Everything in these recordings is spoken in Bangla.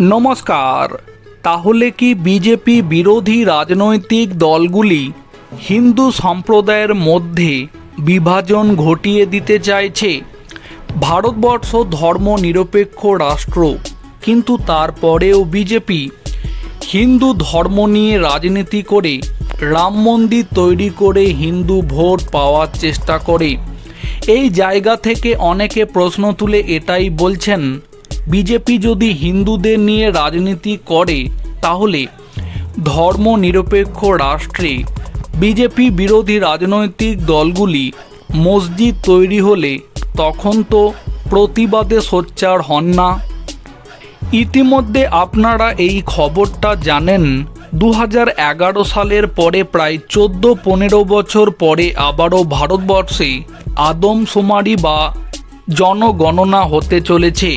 নমস্কার। তাহলে কি বিজেপি বিরোধী রাজনৈতিক দলগুলি হিন্দু সম্প্রদায়ের মধ্যে বিভাজন ঘটিয়ে দিতে চাইছে? ভারতবর্ষ ধর্ম নিরপেক্ষ রাষ্ট্র, কিন্তু তারপরেও বিজেপি হিন্দু ধর্ম নিয়ে রাজনীতি করে রাম মন্দির তৈরি করে হিন্দু ভোট পাওয়ার চেষ্টা করে। এই জায়গা থেকে অনেকে প্রশ্ন তুলে এটাই বলছেন বিজেপি যদি হিন্দুদের নিয়ে রাজনীতি করে, তাহলে ধর্ম নিরপেক্ষ রাষ্ট্রে বিজেপি বিরোধী রাজনৈতিক দলগুলি মসজিদ তৈরি হলে তখন তো প্রতিবাদে সোচ্চার হন না। ইতিমধ্যে আপনারা এই খবরটা জানেন দু সালের পরে প্রায় চোদ্দ পনেরো বছর পরে আবারও ভারতবর্ষে আদমশুমারি বা জনগণনা হতে চলেছে।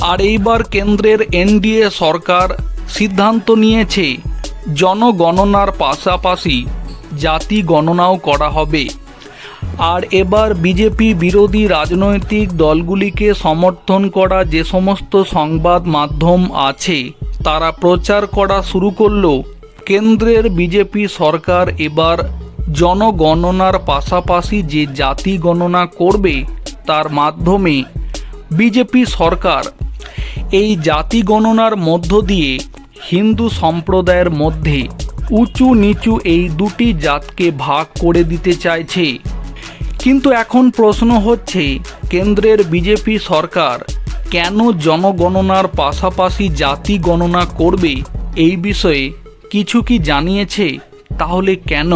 আর এইবার কেন্দ্রের এনডিএ সরকার সিদ্ধান্ত নিয়েছে, জনগণনার পাশাপাশি জাতি গণনাও করা হবে। আর এবার বিজেপি বিরোধী রাজনৈতিক দলগুলিকে সমর্থন করা যে সমস্ত সংবাদ মাধ্যম আছে, তারা প্রচার করা শুরু করল। কেন্দ্রের বিজেপি সরকার এবার জনগণনার পাশাপাশি যে জাতি গণনা করবে, তার মাধ্যমে বিজেপি সরকার এই জাতি গণনার মধ্য দিয়ে হিন্দু সম্প্রদায়ের মধ্যে উঁচু নিচু এই দুটি জাতকে ভাগ করে দিতে চাইছে। কিন্তু এখন প্রশ্ন হচ্ছে, কেন্দ্রের বিজেপি সরকার কেন জনগণনার পাশাপাশি জাতি গণনা করবে? এই বিষয়ে কিছু কি জানিয়েছে? তাহলে কেন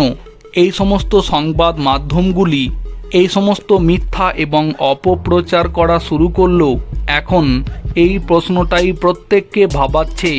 এই সমস্ত সংবাদ মাধ্যমগুলি, এই সমস্ত মিথ্যা এবং অপপ্রচার করা শুরু করল? এখন এই প্রশ্নটাই প্রত্যেককে ভাবাচ্ছে।